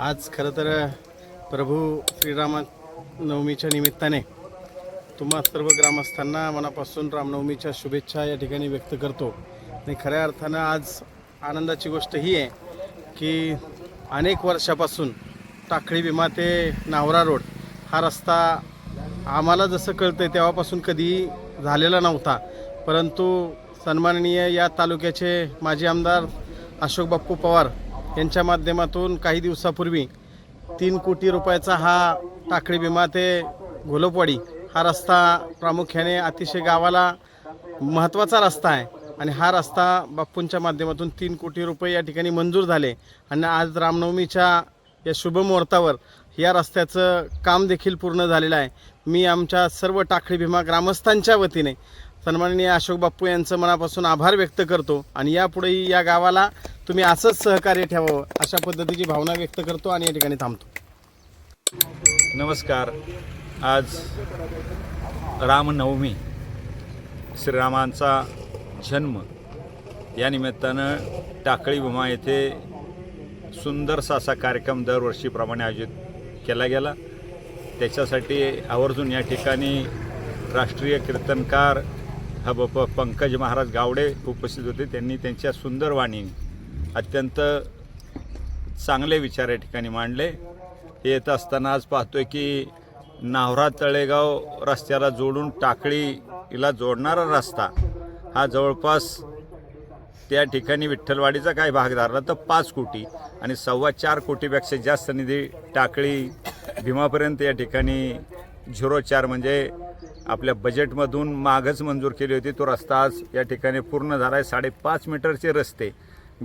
आज खरं तर प्रभू श्रीरामनवमीच्या निमित्ताने तुम्हा सर्व ग्रामस्थांना मनापासून रामनवमीच्या शुभेच्छा या ठिकाणी व्यक्त करतो. आणि खऱ्या अर्थानं आज आनंदाची गोष्ट ही आहे की अनेक वर्षापासून टाकळी भीमा ते नावरा रोड हा रस्ता आम्हाला जसं कळतं आहे तेव्हापासून कधी झालेला नव्हता. परंतु सन्माननीय या तालुक्याचे माजी आमदार अशोक बाप्पू पवार यांच्या माध्यमातून काही दिवसापूर्वी तीन कोटी रुपयाचा हा टाकळी भीमा ते घोलपवाडी हा रस्ता प्रामुख्याने अतिशय गावाला महत्त्वाचा रस्ता आहे. आणि हा रस्ता बाप्पूंच्या माध्यमातून तीन कोटी रुपये या ठिकाणी मंजूर झाले. आणि आज रामनवमीच्या या शुभमुहूर्तावर या रस्त्याचं काम देखील पूर्ण झालेलं आहे. मी आमच्या सर्व टाकळी भीमा ग्रामस्थांच्या वतीने सन्माननीय अशोक बाप्पू यांचं मनापासून आभार व्यक्त करतो आणि यापुढेही या गावाला तुम्ही असंच सहकार्य ठेवावं अशा पद्धतीची भावना व्यक्त करतो आणि या ठिकाणी थांबतो. नमस्कार. आज रामनवमी श्रीरामांचा जन्म. या निमित्तानं टाकळी भूमा येथे सुंदरसा असा कार्यक्रम दरवर्षीप्रमाणे आयोजित केला गेला. त्याच्यासाठी आवर्जून या ठिकाणी राष्ट्रीय कीर्तनकार हा बप पंकज महाराज गावडे उपस्थित होते. त्यांनी त्यांच्या सुंदर वाणीने अत्यंत चांगले विचार या ठिकाणी मांडले. हे येत असताना आज पाहतोय की नावरा तळेगाव रस्त्याला जोडून टाकळीला जोडणारा रस्ता हा जवळपास त्या ठिकाणी विठ्ठलवाडीचा काही भाग धरला तर पाच कोटी आणि सव्वा चार कोटीपेक्षा जास्त निधी टाकळी भीमापर्यंत या ठिकाणी झिरो चार म्हणजे आपल्या बजेटमधून मागच मंजूर केली होती. तो रस्ता आज या ठिकाणी पूर्ण झाला आहे. साडेपाच मीटरचे रस्ते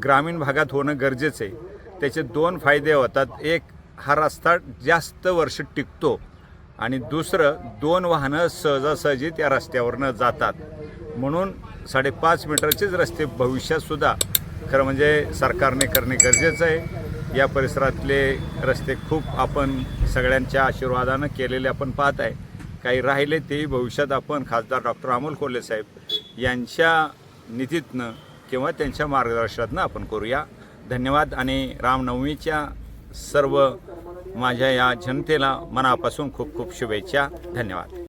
ग्रामीण भागात होणं गरजेचं आहे. त्याचे दोन फायदे होतात. एक हा रस्ता जास्त वर्ष टिकतो आणि दुसरं दोन वाहनं सहजासहजी त्या रस्त्यावरनं जातात. म्हणून साडेपाच मीटरचेच रस्ते भविष्यातसुद्धा खरं म्हणजे सरकारने करणे गरजेचं आहे. या परिसरातले रस्ते खूप आपण सगळ्यांच्या आशीर्वादानं केलेले आपण पाहत आहे. काही राहिले तेही भविष्यात आपण खासदार डॉक्टर अमोल कोल्हे साहेब यांच्या निधीतनं किंवा त्यांच्या मार्गदर्शनातनं आपण करूया. धन्यवाद आणि रामनवमीच्या सर्व माझ्या या जनतेला मनापासून खूप खूप शुभेच्छा. धन्यवाद.